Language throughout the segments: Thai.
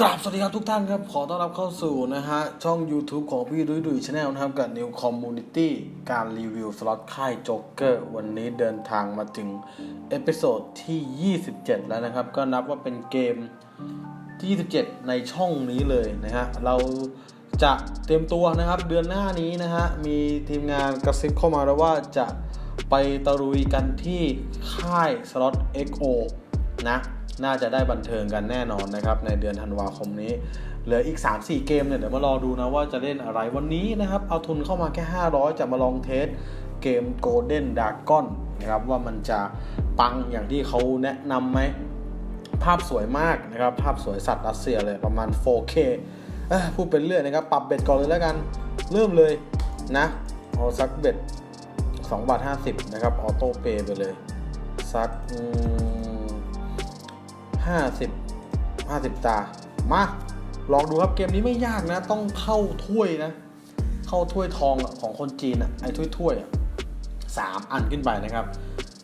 กราบสวัสดีครับทุกท่านครับ ขอต้อนรับเข้าสู่นะฮะ ช่อง YouTube ของพี่ดุยดุยชาแนลนะครับ กับ New Community การรีวิวสล็อตค่ายโจ๊กเกอร์วันนี้เดินทางมาถึง เอพิโซดที่ 27 แล้วนะครับ ก็นับว่าเป็นเกมที่ 27 ในช่องนี้เลยนะฮะ เรา จะเตรียมตัวนะครับ เดือนหน้านี้นะฮะมีทีมงานกระซิบเข้ามาแล้วว่าจะไปตะลุยกันที่ค่ายสล็อต XO นะน่าจะได้บันเทิงกันแน่นอนนะครับ ในเดือนธันวาคมนี้ เหลืออีก 3-4 เกมเนี่ยเดี๋ยวมารอดูนะว่าจะเล่นอะไรวันนี้นะครับ เอาทุนเข้ามาแค่ 500 จะมาลองเทสเกม Golden Dragon นะครับว่ามันจะปังอย่างที่เขาแนะนำไหม ภาพสวยมากนะครับ ภาพสวยสัตว์รัสเซียเลยประมาณ 4K พูดเป็นเรื่องนะครับ ปรับเบ็ดก่อนเลยแล้วกัน เริ่มเลยนะเอาสักเบ็ด2บาท50 นะครับ ออโต้เปย์ไปเลยสักอืม50 50ตา มา ลองดูครับเกมนี้ไม่ยากนะ ต้องเข้าถ้วยนะ เข้าถ้วยทองของคนจีนอะไอ้ถ้วยถ้วยสามอันขึ้นไปนะครับ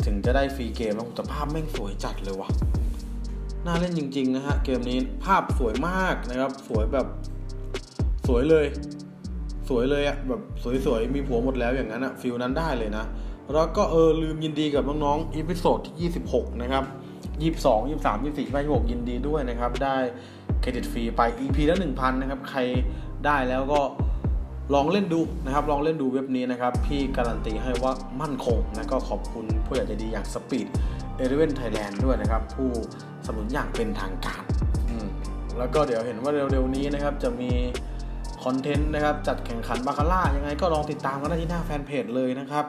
ถึงจะได้ฟรีเกมแล้วแต่ภาพแม่งสวยจัดเลยว่ะน่าเล่นจริง ๆ นะฮะ เกมนี้ภาพสวยมากนะครับ สวยแบบ สวยเลย สวยเลยอะแบบสวยๆ มีผัวหมดแล้วอย่างนั้นอะฟิลนั้นได้เลยนะ แล้วก็เออลืมยินดีกับน้องๆอีพิโซดที่ 26 นะครับ 22 23 24 26 ยินดีด้วยนะครับ ได้เครดิตฟรีไป EP ละ 1,000 นะครับ ใครได้แล้วก็ลองเล่นดูนะครับ ลองเล่นดูเว็บนี้นะครับ พี่การันตีให้ว่ามั่นคงนะก็ขอบคุณผู้ใหญ่ใจดีอย่าง Speed e l e v e n Thailand ด้วยนะครับ ผู้สนับสนุนอย่างเป็นทางการอืมแล้วก็เดี๋ยวเห็นว่าเร็วๆนี้นะครับจะมี คอนเทนต์นะครับ จัดแข่งขันบาคาร่ายังไงก็ลองติดตามกันได้ที่หน้าแฟนเพจเลยนะครับ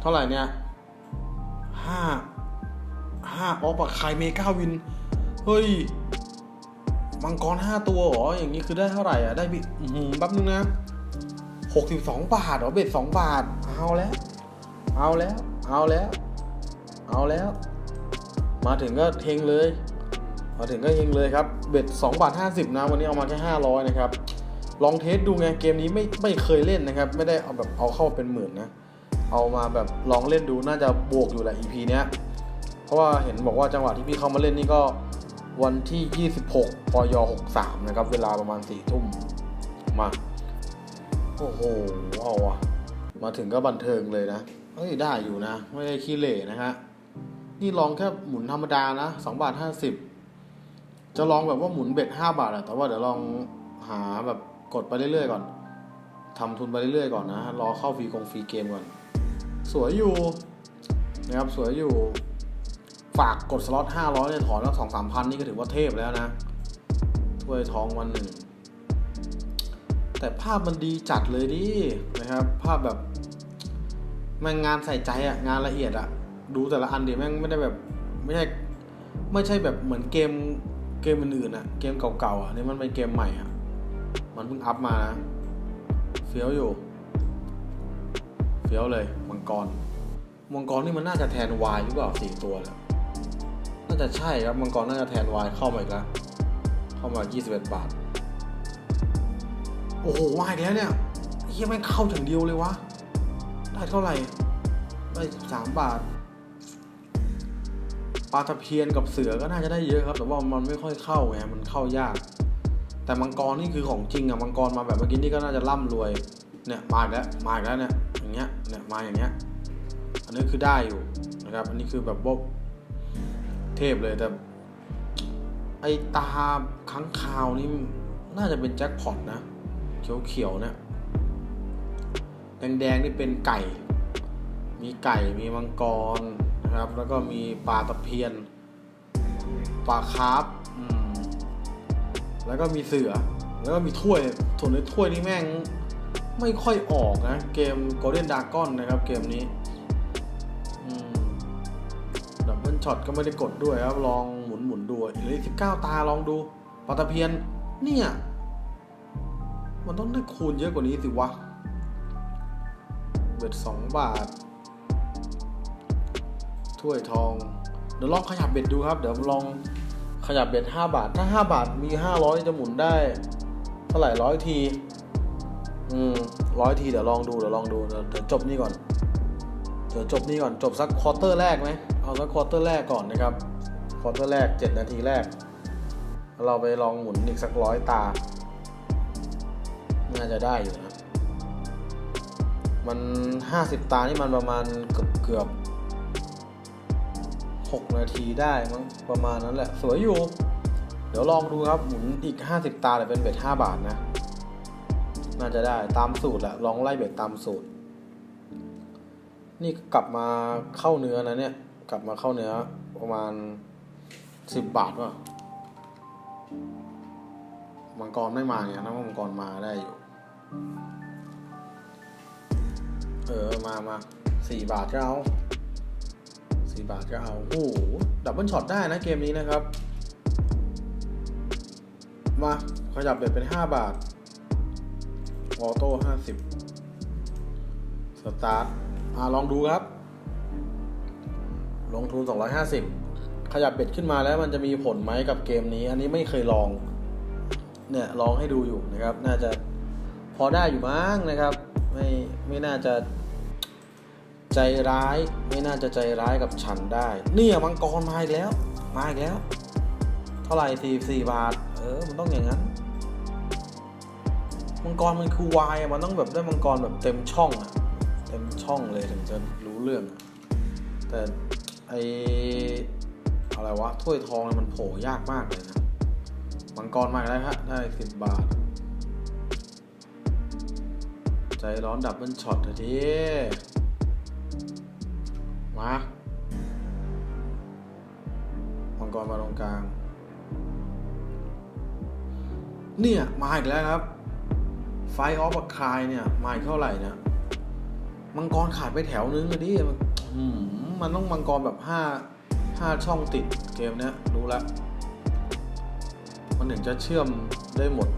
เท่าไหร่เนี่ยห้าห้าออปะไคเมก้าวิน เฮ้ย มังกรห้าตัวเหรอ อย่างนี้คือได้เท่าไหร่อะ ได้บิแป๊บนึงนะหกสิบสองบาทหรอเบ็ดสองบาท เอาแล้ว เอาแล้ว เอาแล้ว เอาแล้ว มาถึงก็เทงเลย มาถึงก็เฮงเลยครับเบ็ด2บาท50 นะ วันนี้เอามาแค่ 500 นะครับ ลองเทสดูไงเกมนี้ไม่ไม่เคยเล่นนะครับ ไม่ได้เอาแบบเอาเข้าเป็นหมื่นนะ เอามาแบบลองเล่นดูน่าจะบวกอยู่แหละ EP เนี้ย เพราะว่าเห็นบอกว่าจังหวะที่พี่เข้ามาเล่นนี่ก็วันที่ 26ปย63 นะครับ เวลาประมาณ4ทุ่มมา โอ้โหเอาอะมาถึงก็บันเทิงเลยนะเฮ้ยได้อยู่นะ ไม่ได้ขี้เหร่นะฮะนี่ลองแค่หมุนธรรมดานะ2บาท50 จะลองแบบว่าหมุนเบ็ด5บาทอะแต่ว่าเดี๋ยวลองหาแบบกดไปเรื่อยๆก่อนทำทุนไปเรื่อยๆก่อนนะรอเข้าฟรีกงฟรีเกมก่อน สวยอยู่นะครับสวยอยู่ ฝากกดสล็อต500เนี่ยถอนแล้วสองสามพันนี่ก็ถือว่าเทพแล้วนะถ้วยทองวันหนึ่งแต่ภาพมันดีจัดเลยดินะครับ ภาพแบบแม่งงานใส่ใจอะงานละเอียดอะดูแต่ละอันดิแม่งไม่ได้แบบไม่ใช่ไม่ใช่แบบเหมือนเกม กมอื่นๆอะเกมเก่าๆอะนี่มันเป็นเกมใหม่อะมันเพิ่งอัพมานะเฟี้ยวอยู่เฟี้ยวเลยมังกรมังกรนี่มันน่าจะแทนวายหรือเปล่าสี่ตัวเลยน่าจะใช่ครับมังกรน่าจะแทนวายเข้ามาอีกแล้วเข้ามา 21 บาท โอ้โหวายอีกแล้วเนี่ยเฮียแม่งเข้าถึงเดียวเลยวะได้เท่าไหร่ได้สามบาท ลาตะเพียนกับเสือก็น่าจะได้เยอะครับ แต่ว่ามันไม่ค่อยเข้าไงมันเข้ายาก แต่มังกรนี่คือของจริงอะมังกรมาแบบเมื่อกี้นี่ก็น่าจะร่ำรวยเนี่ยมาแล้วมาแล้วเนี่ยอย่างเงี้ยเนี่ยมาอย่างเงี้ยอันนี้คือได้อยู่นะครับ อันนี้คือแบบว่าเทพเลยแต่ไอตาค้างคาวนี่น่าจะเป็นแจ็คพอตนะเขียวๆเนี่ยแดงๆนี่เป็นไก่ มีไก่มีมังกร นะครับ แล้วก็มีปลาตะเพียน ปลาคาร์ฟแล้วก็มีเสือ แล้วก็มีถ้วยส่วนในถ้วยนี่แม่งไม่ค่อยออกนะ เกม Golden Dragon นะครับ เกมนี้ดับเบิลช็อตก็ไม่ได้กดด้วยครับ ลองหมุนหมุนดูเหลือสิบเก้าตาลองดูปลาตะเพียน เนี่ย มันต้องได้คูณเยอะกว่านี้สิวะ เบ็ดสองบาท ถ้วยทอง เดี๋ยวลองขยับเบ็ดดูครับ เดี๋ยวลองขยับเบ็ดห้าบาท ถ้าห้าบาทมีห้าร้อยจะหมุนได้ เท่าไหร่ร้อยที อืมร้อยทีเดี๋ยวลองดูเดี๋ยวลองดูเดี๋ยวจบนี่ก่อน เดี๋ยวจบนี่ก่อนจบสักควอเตอร์แรกไหมเอาสักควอเตอร์แรกก่อนนะครับควอเตอร์แรกเจ็ดนาทีแรก เราไปลองหมุนอีกสักร้อยตา น่าจะได้อยู่นะ มันห้าสิบตานี่มันประมาณเกือบเกือบ หกนาทีได้มั้งประมาณนั้นแหละสวยอยู่ เดี๋ยวลองดูครับหมุนอีกห้าสิบตาแต่เป็นเบ็ดห้าบาทนะ น่าจะได้ตามสูตรแหละลองไล่เบ็ดตามสูตร นี่กลับมาเข้าเนื้อนะเนี่ย กลับมาเข้าเนื้อประมาณสิบบาทป่ะมังกรไม่มาเนี่ยนะมังกรมาได้อยู่ เออมามาสี่บาทก็เอา สี่บาทก็เอา โอ้โหดับเบิลช็อตได้นะเกมนี้นะครับ มาขยับเบ็ดเป็นห้าบาท ออโต้ห้าสิบสตาร์ทอ่าลองดูครับ ลงทุน 250 ขยับเบ็ดขึ้นมาแล้วมันจะมีผลไหมกับเกมนี้ อันนี้ไม่เคยลอง เนี่ยลองให้ดูอยู่นะครับ น่าจะพอได้อยู่มั้งนะครับ ไม่ไม่น่าจะ ใจร้ายไม่น่าจะใจร้ายกับฉันได้ เนี่ยมังกรมาอีกแล้ว มาอีกแล้ว เท่าไหร่สี่สี่บาท เออ มันต้องอย่างนั้น มังกรมันคือวายมันต้องแบบได้มังกรแบบเต็มช่องอะเต็มช่องเลยถึงจะรู้เรื่อง แต่ไออะไรวะถ้วยทองมันโผล่ยากมากเลยนะมังกรมาแล้วฮะได้สิบบาท ใจร้อนดับเบิลช็อตที มามังกรมาตรงกลาง เนี่ย มาอีกแล้วครับ ไฟออฟคายเนี่ย มาอีกเท่าไหร่เนี่ยมังกรขาดไปแถวนึงอะดิมันอืมมันต้องมังกรแบบห้าห้าช่องติดเกมเนี้ยรู้แล้วมันถึงจะเชื่อมได้หมด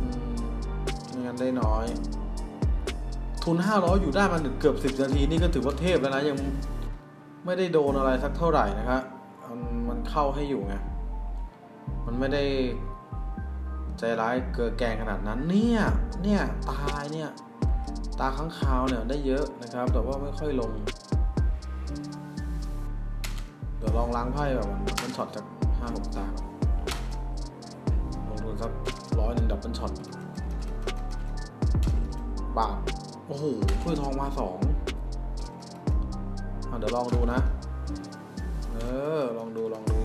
อืมไม่งั้นได้น้อย ทุน 500 อยู่ได้มาถึงเกือบ 10 นาทีนี่ก็ถือว่าเทพแล้วนะ ยังไม่ได้โดนอะไรสักเท่าไหร่นะครับมันมันเข้าให้อยู่ไง มันไม่ได้ใจร้ายเกินแกงขนาดนั้นเนี่ย เนี่ย ตายเนี่ย ตาข้างคาวเนี่ยได้เยอะนะครับ แต่ว่าไม่ค่อยลง เดี๋ยวลองล้างไพ่แบบมันมันช็อตจากห้าหกตาก่อนลงทุนสักร้อยหนึ่งดับเบิลช็อตบาท โอ้โหถ้วยทองมาสองเดี๋ยวลองดูนะ เออ ลองดูลองดู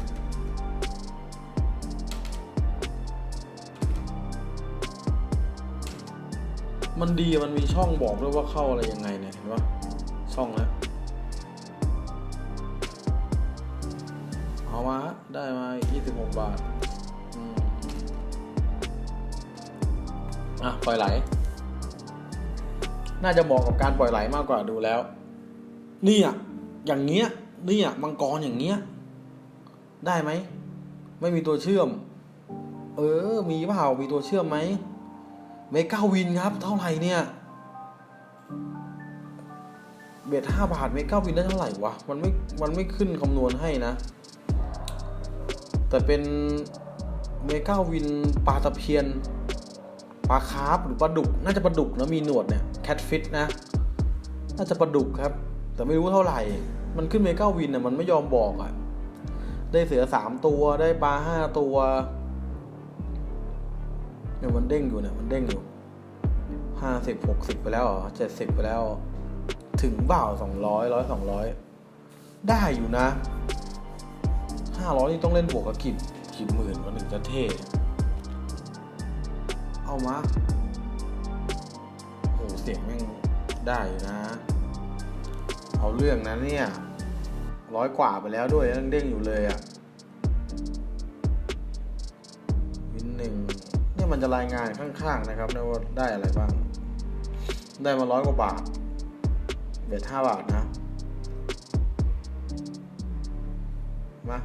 มันดีมันมีช่องบอกด้วยว่าเข้าอะไรยังไงเนี่ย เห็นปะช่องนะเอามาฮะได้มา 26 บาท อะปล่อยไหล น่าจะเหมาะกับการปล่อยไหลมากกว่าดูแล้วเนี่ยอย่างเงี้ยเนี่ยมังกรอย่างเงี้ย ได้ไหม ไม่มีตัวเชื่อม เออ มีเปล่ามีตัวเชื่อมไหมเมกาวินครับ เท่าไหร่เนี่ย เบ็ดห้าบาทเมกาวินได้เท่าไหร่วะ มันไม่ มันไม่ขึ้นคำนวณให้นะ แต่เป็นเมกาวินปลาตะเพียน ปลาคาร์ฟหรือปลาดุก น่าจะปลาดุกนะมีหนวดเนี่ยแคทฟิตนะ น่าจะปลาดุกครับ แต่ไม่รู้เท่าไหร่ มันขึ้นเมก้าวินอะมันไม่ยอมบอกอะ ได้เสือสามตัวได้ปลาห้าตัวเนี่ยมันเด้งอยู่เนี่ยมันเด้งอยู่ห้าสิบหกสิบไปแล้วเหรอเจ็ดสิบไปแล้ว ถึงเปล่าสองร้อยร้อยสองร้อยได้อยู่นะห้าร้อยนี่ต้องเล่นบวกกับกี่กี่หมื่นมันถึงจะเท่ เอามาโอ้โหเสียงแม่งได้นะ เอาเรื่องนะเนี่ยร้อยกว่าไปแล้วด้วยยังเด้งอยู่เลยอะ่ะวินหนึ่งเนี่ยมันจะรายงานข้างๆนะครับนะว่าได้อะไรบ้าง ได้มาร้อยกว่าบาทเบ็ดห้าบาทนะ มา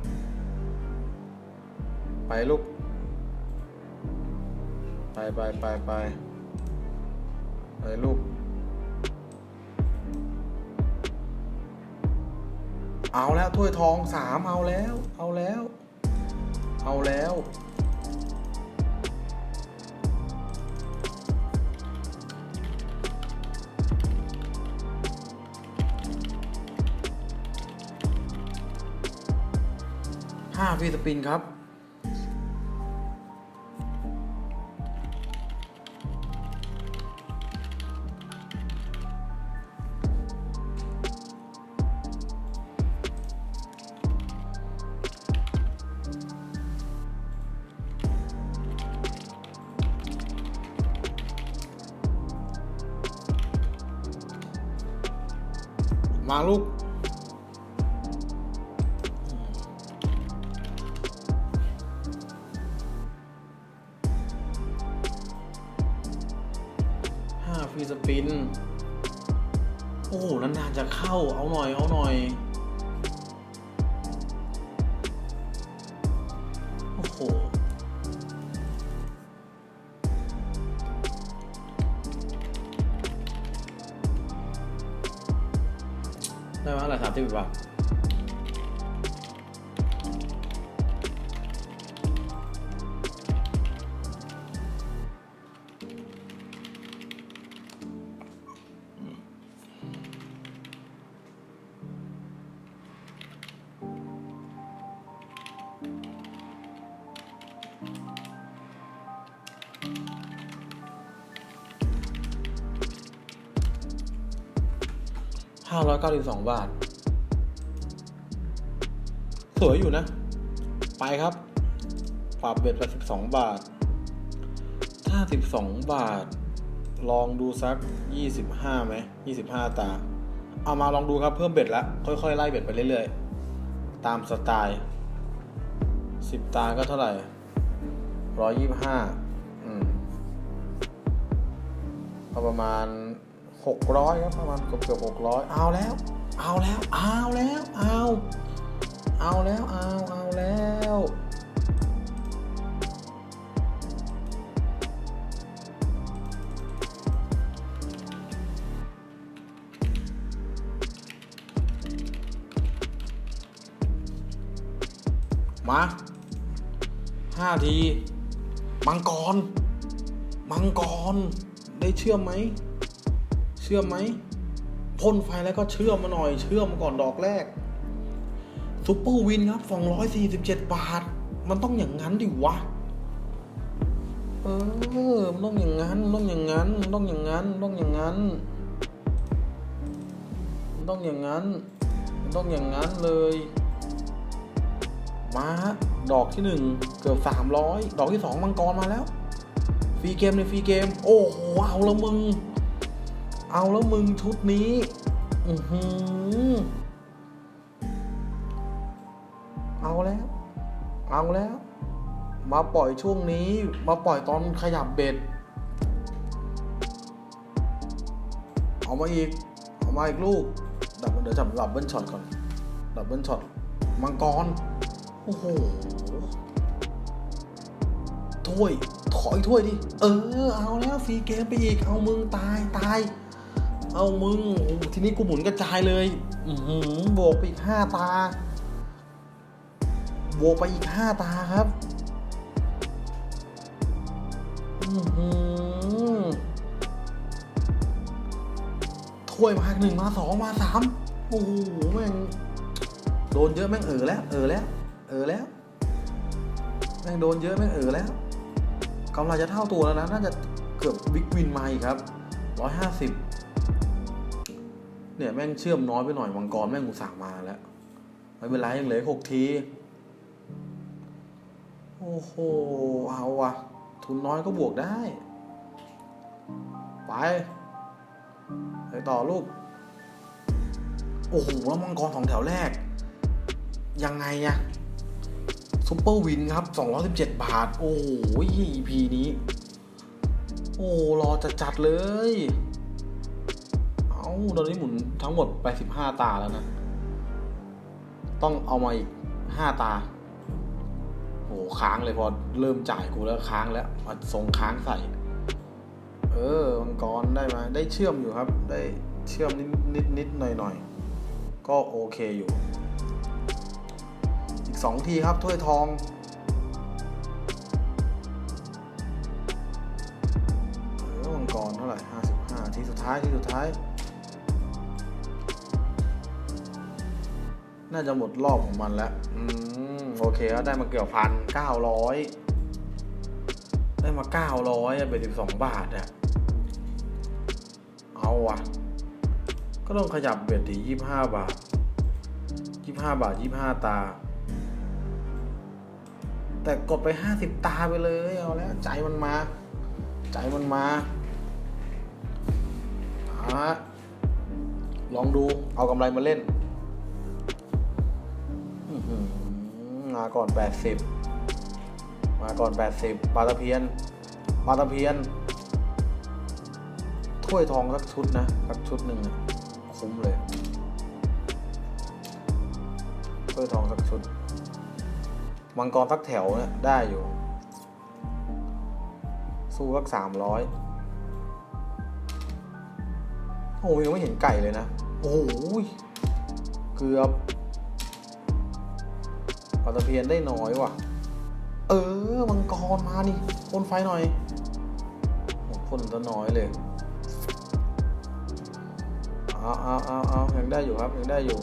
ไปลูก ไปไปไปไปไปลูก เอาแล้วถ้วยทองสามเอาแล้ว เอาแล้ว เอาแล้ว ห้าฟีสปินครับ ฟรีสปิน โอ้โหนานๆจะเข้าเอาหน่อยเอาหน่อย 592 บาท สวยอยู่นะ ไปครับปรับเบ็ดละ12 บาทห้า52 บาท ลองดูสัก 25ไหม25 ตา เอามาลองดูครับเพิ่มเบ็ดละค่อยๆ ไล่เบ็ดไปเรื่อยๆ ตามสไตล์ 10 ตาก็เท่าไหร่ 125 อืมก็ประมาณ หกร้อยครับประมาณเกือบเกือบหกร้อยเอาแล้ว เอาแล้ว เอาแล้ว เอา เอาแล้ว เอา เอาแล้วมาห้าที มังกร มังกร ได้เชื่อไหม เชื่อมไหมพ่นไฟแล้วก็เชื่อมมาหน่อย เชื่อมมาก่อนดอกแรกซุปเปอร์วินครับ247 บาท มันต้องอย่างนั้นดิวะ เออ มันต้องอย่างนั้น มันต้องอย่างนั้น มันต้องอย่างนั้น มันต้องอย่างนั้น มันต้องอย่างนั้น มันต้องอย่างนั้นเลย มาดอกที่หนึ่งเกือบ300ดอกที่สองมังกรมาแล้ว ฟรีเกมในฟรีเกม โอ้โห เอาล้วมึง เอาแล้วมึงชุดนี้ อือหือ เอาแล้ว เอาแล้ว มาปล่อยช่วงนี้ มาปล่อยตอนขยับเบ็ด เอามาอีก เอามาอีกลูกดับเดี๋ยวจับดับเบิลช็อตก่อน ดับเบิลช็อต มังกร โอ้โห ถ้วยถอยถ้วยดิ เออ เอาแล้วฟรีเกมไปอีก เอามึงตายตาย เอามึงทีนี้กูหมุนกระจายเลย อือหือบกไปอีกห้าตา โบกไปอีกห้าตาครับ อือหือถ้วยมาหนึ่งมาสองมาสามโอ้โหแม่งโดนเยอะแม่งเออแล้ว เออแล้ว เออแล้ว แม่งโดนเยอะแม่งเออแล้วกำลังจะเท่าตัวแล้วนะ น่าจะเกือบบิ๊กวินมาอีกครับร้อยห้าสิบ เนี่ยแม่งเชื่อมน้อยไปหน่อยมังกรแม่งกูสั่งมาแล้วไม่เป็นไรยังเหลือหกที โอ้โห เอาว่ะทุนน้อยก็บวกได้ ไป ไปต่อลูก โอ้โหแล้วมังกรสองแถวแรก ยังไงอะซุปเปอร์วินครับ 217 บาท โอ้โห EP นี้ โอ้รอจะจัดเลย เอาตอนนี้หมุน ทั้งหมดไป15ตาแล้วนะ ต้องเอามาอีก5ตาโอ้โหค้างเลยพอเริ่มจ่ายกูแล้วค้างแล้วมาทรงค้างใส่ เออมังกรได้ไหมได้เชื่อมอยู่ครับ ได้เชื่อมนิดนิดนิดหน่อยหน่อยก็โอเคอยู่ อีกสองทีครับถ้วยทองเออมังกรเท่าไหร่ห้าสิบห้าทีสุดท้ายทีสุดท้าย น่าจะหมดรอบของมันแล้ว อืม โอเคก็ได้มาเกือบพันเก้าร้อยได้มาเก้าร้อยเป็นสิบสองบาทอะเอาวะก็ต้องขยับเบ็ดดียี่ห้าบาทยี่ห้าบาทยี่ห้าตา แต่กดไปห้าสิบตาไปเลยเอาแล้ว ใจมันมา ใจมันมาอะลองดูเอากำไรมาเล่น มาก่อน 80 มาก่อน 80ปลาตะเพียนปลาตะเพียน ถ้วยทองสักชุดนะสักชุดหนึ่งอะคุ้มเลยถ้วยทองสักชุด มังกรสักแถวเนี่ยได้อยู่ สู้สักสามร้อยโอ้ยยังไม่เห็นไก่เลยนะ โอ้ยเกือบ ตะเพียนได้น้อยว่ะ เออ มังกรมานี่พ่นไฟหน่อยพ่นตัวน้อยเลยเอาเอาเอาเอายังได้อยู่ครับยังได้อยู่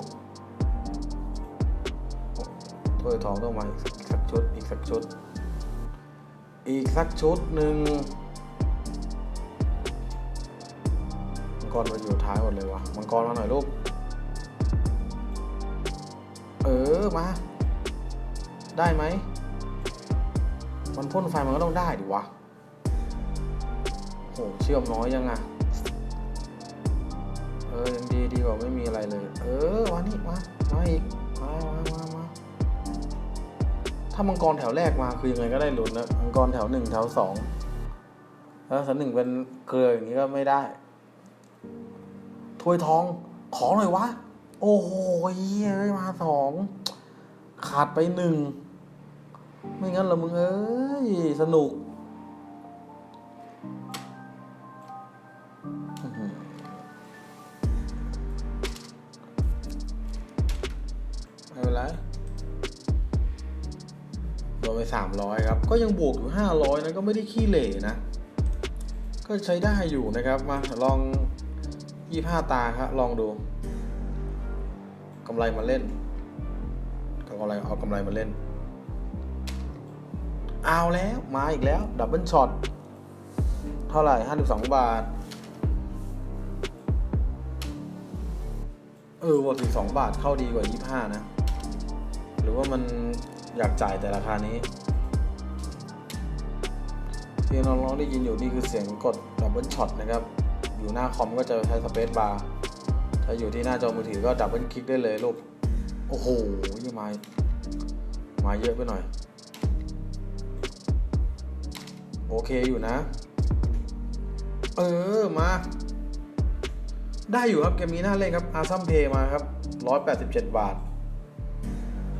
ถ้วยทองต้องมาอีกสักชุดอีกสักชุด อีกสักชุดหนึ่งมังกรมาอยู่ท้ายหมดเลยวะมังกรมาหน่อยลูก เออ มา ได้ไหมมันพ่นไฟมันก็ต้องได้ดิวะโหเชื่อมน้อยยังอะเออยังดีดีกว่าไม่มีอะไรเลย เออมานี่มามาอีกมามามามาถ้ามังกรแถวแรกมาคือยังไงก็ได้ลุ้นนะมังกรแถวหนึ่งแถวสองแล้วสันหนึ่งเป็นเกลืออย่างนี้ก็ไม่ได้ถ้วยทองขอหน่อยวะ โอ้โหเอ้ยมาสองขาดไปหนึ่ง ไม่งั้นละมึงเอ้ย สนุก ไม่เป็นไรโดนไปสามร้อยครับ ก็ยังบวกอยู่ห้าร้อยนะ ก็ไม่ได้ขี้เหร่นะ ก็ใช้ได้อยู่นะครับ มาลองยี่ห้าตาครับ ลองดูกำไรมาเล่นเอากำไรเอากำไรมาเล่น เอาแล้วมาอีกแล้ว ดับเบิลช็อต เท่าไหร่ห้าสิบสองบาท เออว่าสิบสองบาทเข้าดีกว่ายี่ห้านะ หรือว่ามันอยากจ่ายแต่ราคานี้ที่น้องๆได้ยินอยู่นี่คือเสียงกดดับเบิลช็อตนะครับ อยู่หน้าคอมก็จะใช้สเปซบาร์ถ้าอยู่ที่หน้าจอมือถือก็ดับเบิลคลิกได้เลยลูก โอ้โหยังมามาเยอะไปหน่อย โอเคอยู่นะ เออมา ได้อยู่ครับเกมนี้น่าเล่นครับอาซัมเพย์มาครับ 187 บาท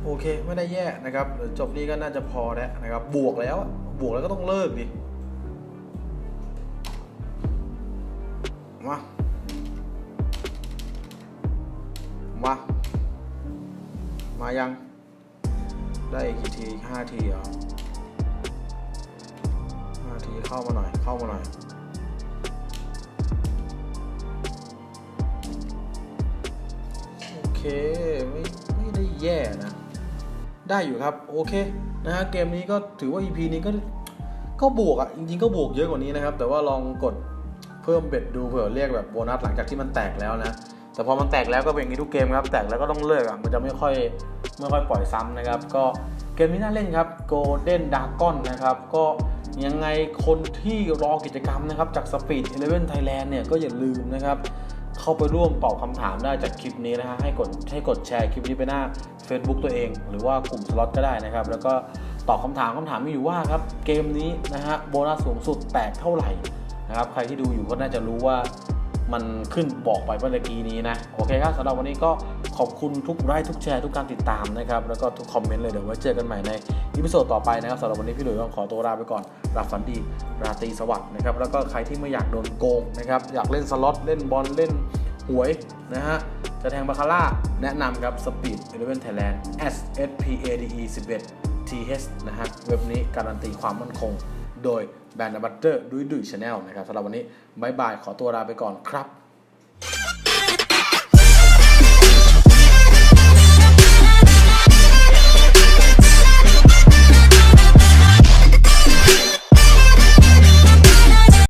โอเคไม่ได้แย่นะครับเดี๋ยวจบนี้ก็น่าจะพอแล้วนะครับ บวกแล้ว บวกแล้วก็ต้องเลิกดิ มา มา มายัง ได้อีกกี่ทีห้าทีเหรอ เข้ามาหน่อย เข้ามาหน่อย โอเค ไม่ไม่ได้แย่นะ ได้อยู่ครับ โอเค นะฮะ เกมนี้ก็ถือว่า EP นี้ก็ก็บวกอะ่ะ จริงๆ ก็บวกเยอะกว่านี้นะครับ แต่ว่าลองกดเพิ่มเบ็ดดูเผื่อเรียกแบบโบนัสหลังจากที่มันแตกแล้วนะ แต่พอมันแตกแล้วก็เป็นอย่างนี้ทุกเกมครับ แตกแล้วก็ต้องเลิกอะ มันจะไม่ค่อยไม่ค่อยปล่อยซ้ำนะครับ ก็เกมนี้น่าเล่นครับ Golden Dragon นะครับ ก็ ยังไงคนที่รอกิจกรรมนะครับ จาก Speed 11 Thailand เนี่ยก็อย่าลืมนะครับ เข้าไปร่วมตอบคำถามได้จากคลิปนี้นะฮะให้กดให้กดแชร์คลิปนี้ไปหน้า Facebook ตัวเอง หรือว่ากลุ่มสล็อตก็ได้นะครับ แล้วก็ตอบคำถามคำถามมีอยู่ว่าครับเกมนี้นะฮะโบนัสสูงสุดแตกเท่าไหร่นะครับใครที่ดูอยู่ก็น่าจะรู้ว่า มันขึ้นบอกไปเมื่อกี้นี้นะ โอเคครับสำหรับวันนี้ก็ขอบคุณทุกไลค์ทุกแชร์ทุกการติดตามนะครับ แล้วก็ทุกคอมเมนต์เลยเดี๋ยวไว้เจอกันใหม่ในอีพิโซดต่อไปนะครับสำหรับวันนี้พี่หลุยส์ต้องขอตัวลาไปก่อนรับฝันดีราตรีสวัสดิ์นะครับแล้วก็ใครที่ไม่อยากโดนโกงนะครับอยากเล่นสล็อตเล่นบอลเล่นหวยนะฮะจะแทงบาคาร่าแนะนำครับ Speed 11 Thailand S S P A D E 11 T H นะฮะเว็บนี้การันตีความมั่นคงโดย แบรนด์บัตเตอร์ดุยดุยชาแนลนะครับสำหรับวันนี้บายบายขอตัวลาไปก่อนครับ